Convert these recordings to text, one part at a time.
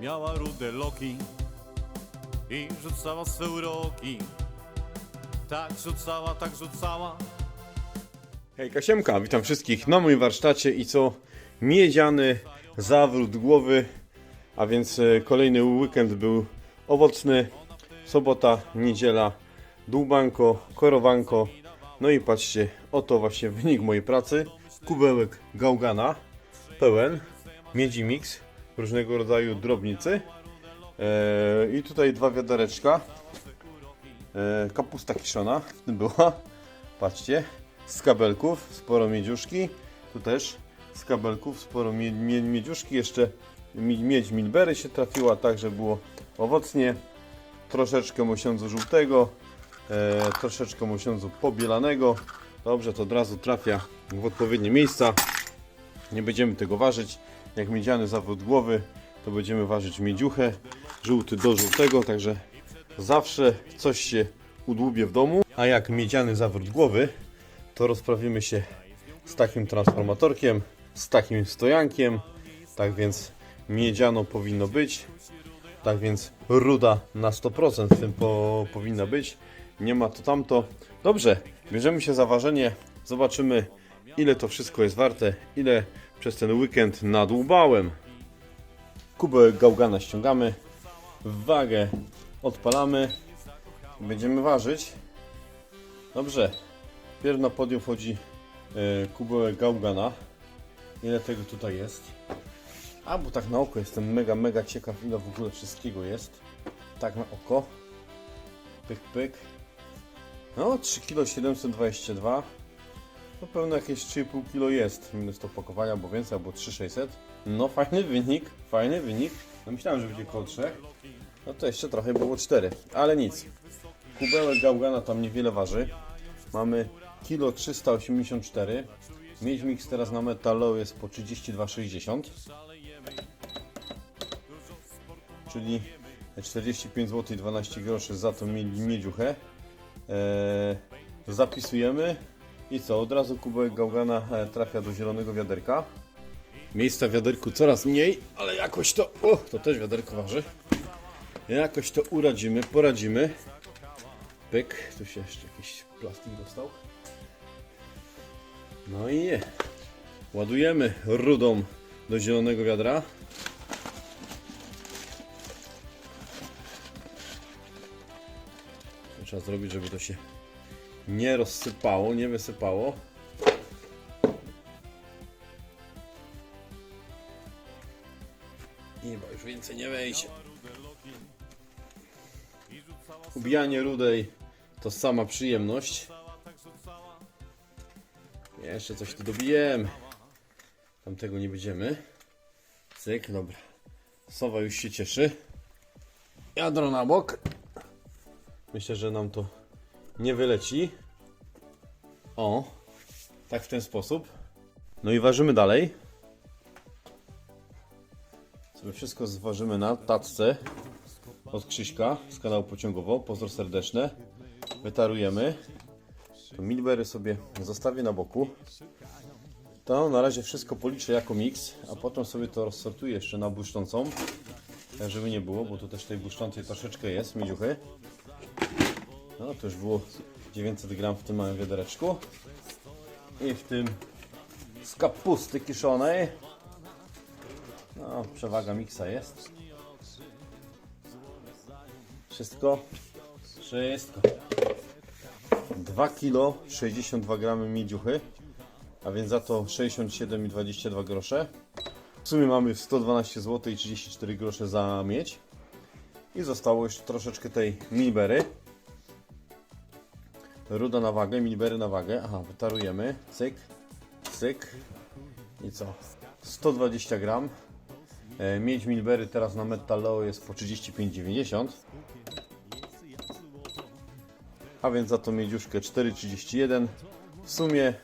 miała rude loki i rzucała swe uroki. Tak rzucała, tak rzucała. Hej Kasiemka, witam wszystkich na moim warsztacie i co? Miedziany zawrót głowy, a więc e, kolejny weekend był owocny. Sobota, niedziela, dłubanko, korowanko. No i patrzcie, oto właśnie wynik mojej pracy. Kubełek gałgana, pełen, miedzi mix, różnego rodzaju drobnicy. E, I tutaj dwa wiadereczka. E, kapusta kiszona w tym była. Patrzcie, z kabelków, sporo miedziuszki. Tu też z kabelków, sporo mie mie miedziuszki. Jeszcze mi miedź milbery się trafiła, tak że było owocnie. Troszeczkę mosiądzu żółtego, e, troszeczkę mosiądzu pobielanego. Dobrze, to od razu trafia w odpowiednie miejsca. Nie będziemy tego ważyć. Jak miedziany zawód głowy, to będziemy ważyć miedziuchę, żółty do żółtego, także zawsze coś się udłubie w domu. A jak miedziany zawrót głowy, to rozprawimy się z takim transformatorkiem, z takim stojankiem. Tak więc miedziano powinno być. Tak więc ruda na 100% w tym po, powinna być. Nie ma to tamto. Dobrze, bierzemy się za ważenie. Zobaczymy ile to wszystko jest warte. Ile przez ten weekend nadłubałem. Kubę gałgana ściągamy. Wagę odpalamy. Będziemy ważyć. Dobrze. Pierw na podium wchodzi kubełek gałgana. Ile tego tutaj jest? A, bo tak na oko jestem mega, mega ciekaw ile w ogóle wszystkiego jest. Tak na oko. Pyk, pyk. No, 3 kg 722. No pewno jakieś 3,5 kg jest. Minus to opakowania, albo więcej, albo 3600. No fajny wynik, fajny wynik. No myślałem, że będzie koło 3. No to jeszcze trochę było 4, ale nic. Kubełek gałgana tam niewiele waży. Mamy kilo 384. Miedź mix teraz na metalu jest po 32,60. Czyli 45 zł i 12 groszy za tą mie- miedziuchę. Eee, zapisujemy i co? Od razu kubełek gałgana e, trafia do zielonego wiaderka. Miejsca w wiaderku coraz mniej, ale jakoś to... O, to też wiaderko waży. Jakoś to uradzimy, poradzimy. Pyk, tu się jeszcze jakiś plastik dostał. No i je. Ładujemy rudą do zielonego wiadra. Trzeba zrobić, żeby to się nie rozsypało, nie wysypało. I bo już więcej nie wejdzie. Ubijanie rudej to sama przyjemność. Jeszcze coś tu dobijemy. Tamtego nie będziemy. Cyk, dobra. Sowa już się cieszy. Jadro na bok. Myślę, że nam to nie wyleci. O, tak w ten sposób. No i ważymy dalej. Sobie wszystko zważymy na tacce od Krzyśka z kanału Pociągowo. Pozdro serdeczne. Wytarujemy. To milbery sobie zostawię na boku. To na razie wszystko policzę jako miks, a potem sobie to rozsortuję jeszcze na błyszczącą. Żeby nie było, bo tu też tej błyszczącej troszeczkę jest, miedziuchy. No to już było 900 gram w tym małym wiadereczku. I w tym z kapusty kiszonej. No, przewaga miksa jest. Wszystko? Wszystko. 2 kg 62 gramy miedziuchy, a więc za to 67,22 grosze. W sumie mamy 112 zł i 34 grosze za miedź. I zostało jeszcze troszeczkę tej milbery. Ruda na wagę, milbery na wagę. Aha, wytarujemy. Cyk, cyk. I co? 120 gram. E, Miedź milbery teraz na metalleo jest po 35,90. A więc za to miedziuszkę 4,31. W sumie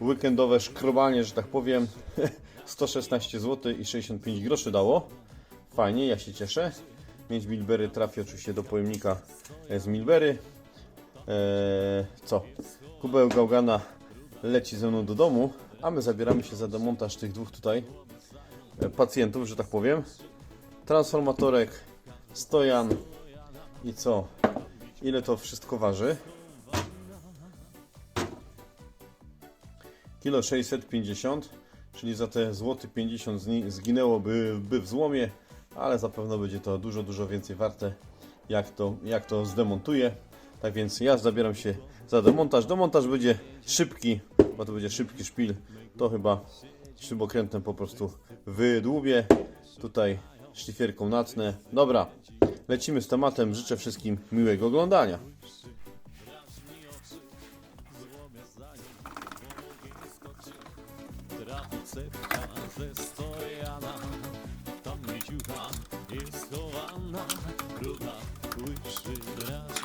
weekendowe szkrobanie, że tak powiem, 116 zł i 65 groszy dało. Fajnie, ja się cieszę. Miedź Milbery trafi oczywiście do pojemnika z Milbery. Eee, co? Kubeł Gałgana leci ze mną do domu, a my zabieramy się za demontaż tych dwóch tutaj e, pacjentów, że tak powiem. transformatorek, stojan i co? Ile to wszystko waży? Kilo 650, czyli za te złoty 50 zni- zginęłoby by w złomie, ale zapewne będzie to dużo, dużo więcej warte, jak to, jak to zdemontuję. Tak więc ja zabieram się za demontaż. Demontaż będzie szybki, bo to będzie szybki szpil. To chyba śrubokrętem po prostu wydłubię. Tutaj szlifierką natnę. Dobra, lecimy z tematem. Życzę wszystkim miłego oglądania. Jest oczy.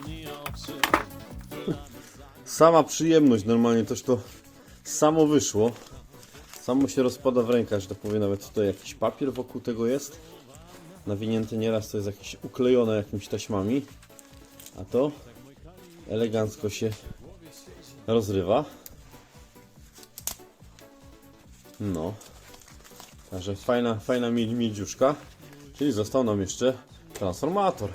Sama przyjemność, normalnie też to samo wyszło. Samo się rozpada w rękach, że tak powiem, nawet tutaj jakiś papier wokół tego jest. Nawinięty nieraz to jest jakieś uklejone jakimiś taśmami. A to elegancko się rozrywa. No. Także fajna, fajna mie- miedziuszka. Czyli został nam jeszcze transformator.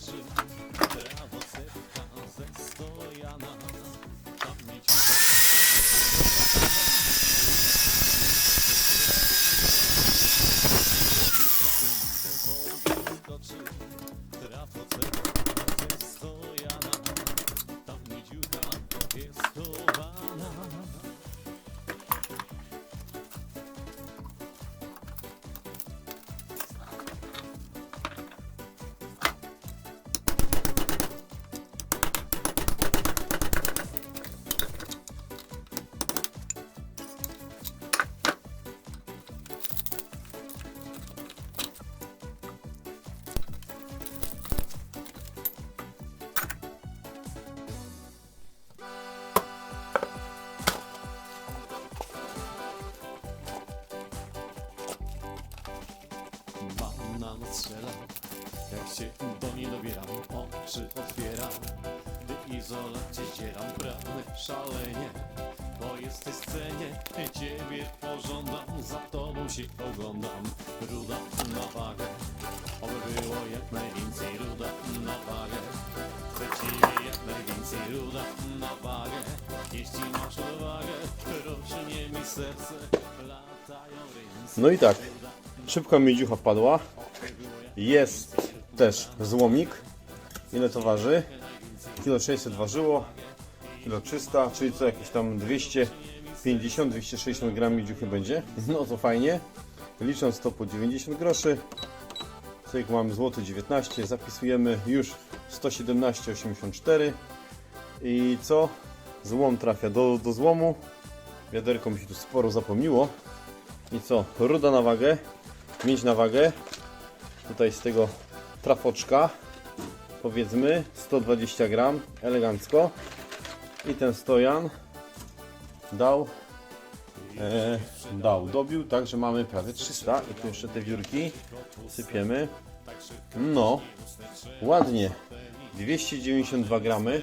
soon. Zdzieram, pragnę szalenie, bo jesteś w ciebie pożądam, za tobą się oglądam, ruda na wagę, oby było jak najwięcej, ruda na wagę, chcę ciebie jak najwięcej, ruda na wagę, jeśli masz odwagę, rośnie mi serce, latają ręce. No i tak, szybka miedziucha wpadła. Jest też złomik. Ile to waży? Kilo 600 ważyło, kilo 300, czyli co jakieś tam 250-260 gram miedziuchy będzie. No to fajnie. Licząc to po 90 groszy. Cyk, mamy złoty 19, zapisujemy już 117,84 i co? Złom trafia do, do złomu. Wiaderko mi się tu sporo zapomniło. I co? Ruda na wagę, miedź na wagę. Tutaj z tego trafoczka, powiedzmy 120 gram, elegancko. I ten stojan dał, e, dał, dobił, tak, że mamy prawie 300. I tu jeszcze te wiórki sypiemy. No, ładnie. 292 gramy.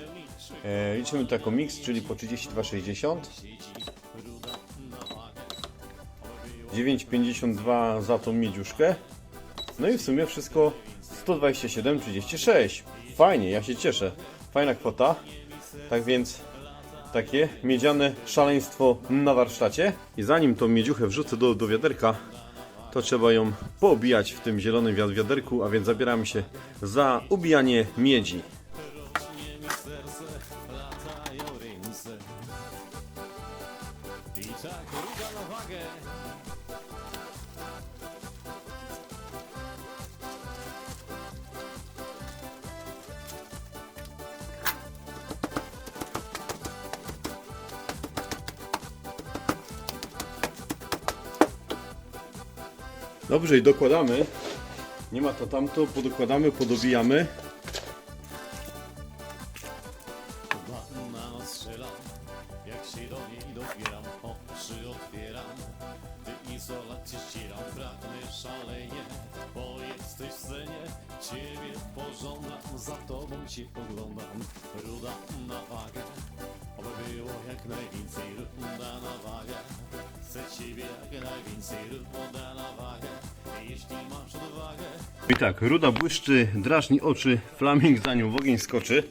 E, liczymy to jako miks, czyli po 32,60. 9,52 za tą miedziuszkę. No i w sumie wszystko 127,36. Fajnie, ja się cieszę. Fajna kwota. Tak więc takie miedziane szaleństwo na warsztacie. I zanim tą miedziuchę wrzucę do, do wiaderka, to trzeba ją poobijać w tym zielonym wiad- wiaderku, a więc zabieramy się za ubijanie miedzi. Dobrze, i dokładamy. Nie ma to tamto, podokładamy, podobijamy. Ciebie pożądam, za tobą się oglądam. Ruda na wagę, oby było jak najwięcej. Chcę ciebie jak najwięcej. Ruda na wagę. I tak, ruda błyszczy, drażni oczy, flaming za nią w ogień skoczy.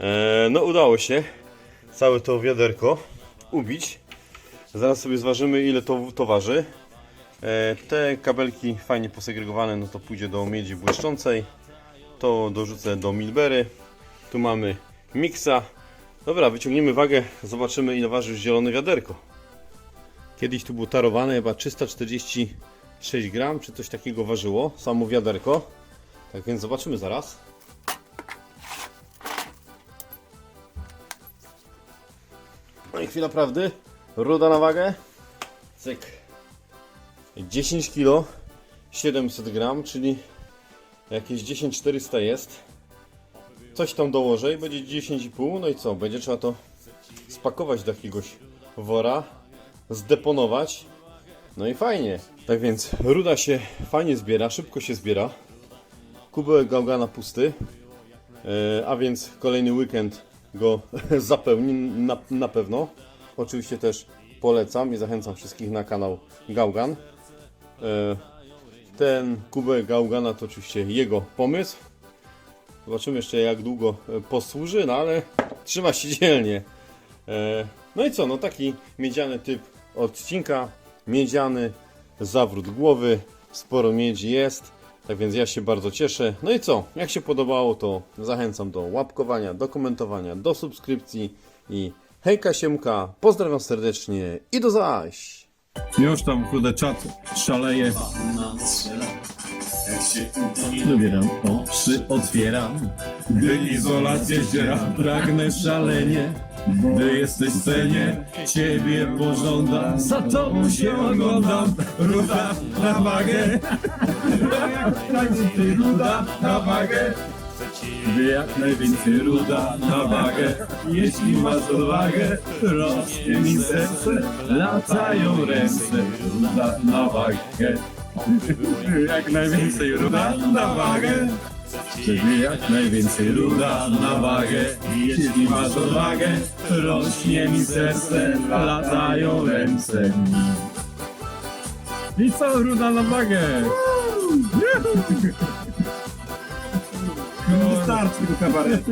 Eee, no udało się całe to wiaderko ubić. Zaraz sobie zważymy ile to, to waży. E, te kabelki fajnie posegregowane, no to pójdzie do miedzi błyszczącej. To dorzucę do Milbery. Tu mamy miksa. Dobra, wyciągniemy wagę, zobaczymy ile waży zielone wiaderko. Kiedyś tu było tarowane chyba 346 gram, czy coś takiego ważyło, samo wiaderko. Tak więc zobaczymy zaraz. No i chwila prawdy. Ruda na wagę. Cyk. 10 kg 700 gram, czyli jakieś 10400 jest. Coś tam dołożę i będzie 10,5. No i co? Będzie trzeba to spakować do jakiegoś wora, zdeponować. No i fajnie. Tak więc ruda się fajnie zbiera, szybko się zbiera. Kubełek gałgana pusty. E, a więc kolejny weekend go zapełni na, na pewno. Oczywiście też polecam i zachęcam wszystkich na kanał Gaugan. E, Ten kubełek Gaugana to oczywiście jego pomysł. Zobaczymy jeszcze jak długo e, posłuży, no ale trzyma się dzielnie. E, No i co, no taki miedziany typ odcinka. Miedziany, zawrót głowy, sporo miedzi jest. Tak więc ja się bardzo cieszę. No i co, jak się podobało to zachęcam do łapkowania, do komentowania, do subskrypcji i hejka siemka, pozdrawiam serdecznie i do zaś! Już tam kurde czat szaleje. Się Antoni dobieram, oczy otwieram. Gdy izolację zdzieram, pragnę szalenie. Gdy jesteś w scenie, ciebie pożądam. Za tobą się oglądam. Ruda na wagę. Ruda na wagę. Gdy jak najwięcej ruda na wagę. Jeśli masz odwagę, rośnie mi serce, latają ręce. Ruda na wagę. Jak najwięcej ruda na wagę. Czyli jak najwięcej ruda na wagę. Jeśli masz odwagę Rośnie mi serce Latają ręce I co ruda na wagę? Wystarczy kabaret